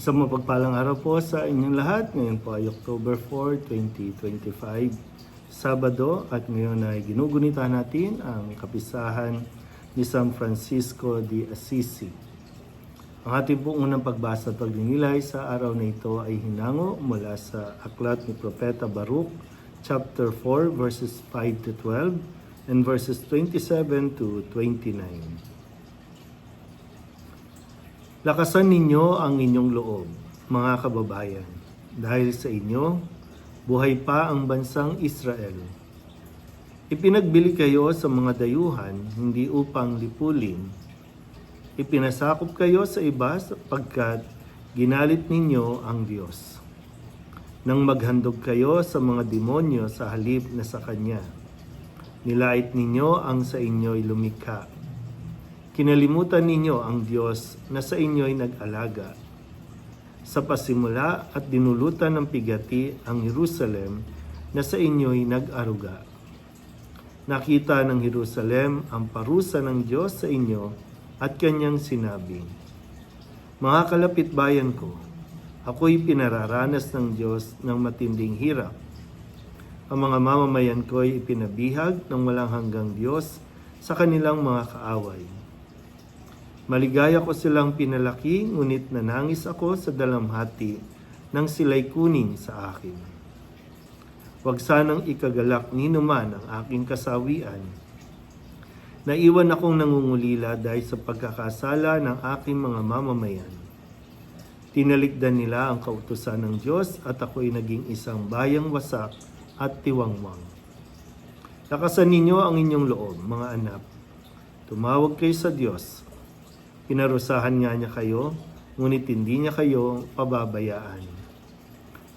Isang mapagpalang araw po sa inyong lahat. Ngayon po ay October 4, 2025, Sabado at ngayon ay ginugunita natin ang kapisahan ni San Francisco de Assisi. Ang ating pong unang pagbasa pagninilay sa araw na ito ay hinango mula sa aklat ni Propeta Baruch, chapter 4, verses 5 to 12 and verses 27 to 29. Lakasan ninyo ang inyong loob, mga kababayan, dahil sa inyo, buhay pa ang bansang Israel. Ipinagbili kayo sa mga dayuhan, hindi upang lipulin. Ipinasakop kayo sa iba sapagkat ginalit ninyo ang Diyos. Nang maghandog kayo sa mga demonyo sa halip na sa Kanya, nilait ninyo ang sa inyo'y lumikha Kinalimutan ninyo ang Diyos na sa inyo'y nag-alaga. Sa pasimula at dinulutan ng pigati ang Jerusalem na sa inyo'y nag-aruga. Nakita ng Jerusalem ang parusa ng Diyos sa inyo at kanyang sinabi, Mga kalapit bayan ko, ako'y pinararanas ng Diyos ng matinding hirap. Ang mga mamamayan ko'y ipinabihag ng walang hanggang Diyos sa kanilang mga kaaway. Maligaya ko silang pinalaki, ngunit nanangis ako sa dalamhati nang sila'y kunin sa akin. Huwag sanang ikagalak ni naman ang aking kasawian. Naiwan akong nangungulila dahil sa pagkakasala ng aking mga mamamayan. Tinalikdan nila ang kautusan ng Diyos at ako'y naging isang bayang wasak at tiwangwang. Lakasan ninyo ang inyong loob, mga anak. Tumawag kayo sa Diyos Pinarusahan nga niya kayo, ngunit hindi niya kayo pababayaan.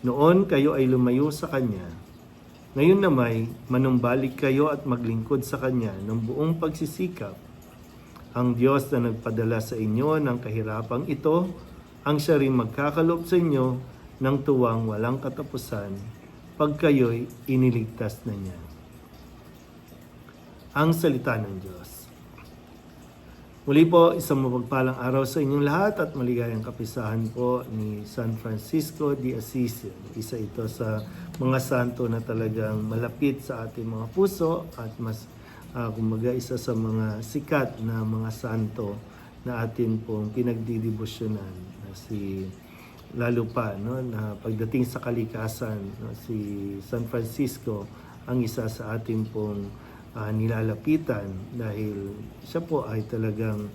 Noon kayo ay lumayo sa Kanya. Ngayon namay, manumbalik kayo at maglingkod sa Kanya ng buong pagsisikap. Ang Diyos na nagpadala sa inyo ng kahirapang ito, ang siya rin magkakalop sa inyo ng tuwang walang katapusan pag kayo'y iniligtas na niya. Ang salita ng Diyos. Muli po, isang mapagpalang araw sa inyong lahat at maligayang kapisahan po ni San Francisco de Assisi. Isa ito sa mga santo na talagang malapit sa ating mga puso at mas, uh, kumbaga, isa sa mga sikat na mga santo na atin pong pinagdidibusyonan. Na si lalo pa no na pagdating sa kalikasan no, si San Francisco ang isa sa ating pong uh, nilalapitan dahil siya po ay talagang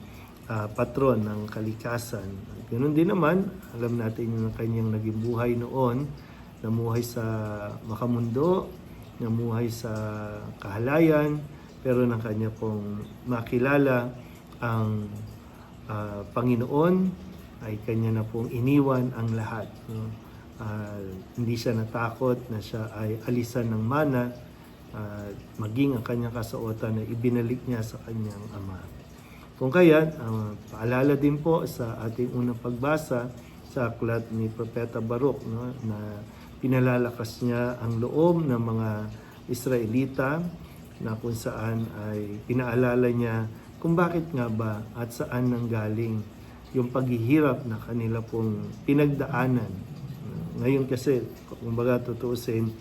uh, patron ng kalikasan. Ganun din naman, alam natin yung kanyang naging buhay noon, namuhay sa makamundo, namuhay sa kahalayan, pero ng kanya pong makilala ang uh, Panginoon ay kanya na pong iniwan ang lahat. No? Uh, hindi siya natakot na siya ay alisan ng mana at maging ang kanyang kasuotan na ibinalik niya sa kanyang ama. Kung kaya, uh, paalala din po sa ating unang pagbasa sa aklat ni Propeta Baruch no, na pinalalakas niya ang loob ng mga Israelita na kung saan ay pinaalala niya kung bakit nga ba at saan nanggaling yung paghihirap na kanila pong pinagdaanan. Ngayon kasi, kumbaga tutusin,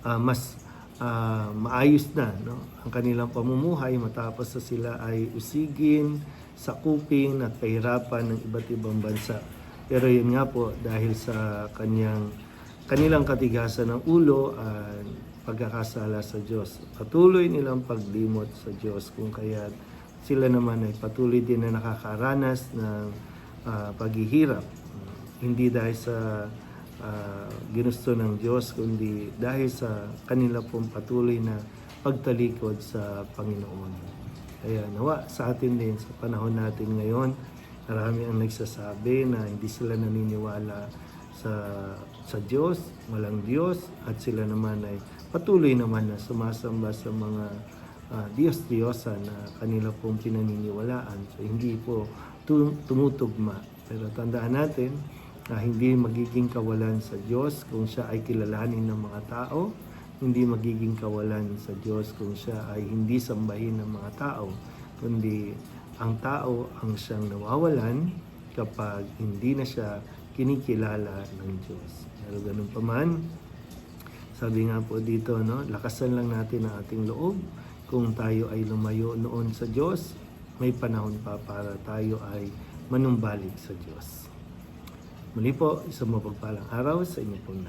uh, mas uh, maayos na no? ang kanilang pamumuhay matapos na sila ay usigin, sakupin at pahirapan ng iba't ibang bansa. Pero yun nga po dahil sa kanyang kanilang katigasan ng ulo at pagkakasala sa Diyos. Patuloy nilang paglimot sa Diyos kung kaya sila naman ay patuloy din na nakakaranas ng uh, paghihirap. Hindi dahil sa uh, ginusto ng Diyos, kundi dahil sa kanila pong patuloy na pagtalikod sa Panginoon. Kaya nawa sa atin din sa panahon natin ngayon, marami ang nagsasabi na hindi sila naniniwala sa sa Diyos, walang Diyos at sila naman ay patuloy naman na sumasamba sa mga uh, Diyos-Diyosa na kanila pong pinaniniwalaan. So hindi po tumutugma. Pero tandaan natin, na hindi magiging kawalan sa Diyos kung siya ay kilalanin ng mga tao, hindi magiging kawalan sa Diyos kung siya ay hindi sambahin ng mga tao, kundi ang tao ang siyang nawawalan kapag hindi na siya kinikilala ng Diyos. Pero ganun pa man, sabi nga po dito, no, lakasan lang natin ang ating loob. Kung tayo ay lumayo noon sa Diyos, may panahon pa para tayo ay manumbalik sa Diyos. Muli po, isang mapagpalang araw sa inyo pong.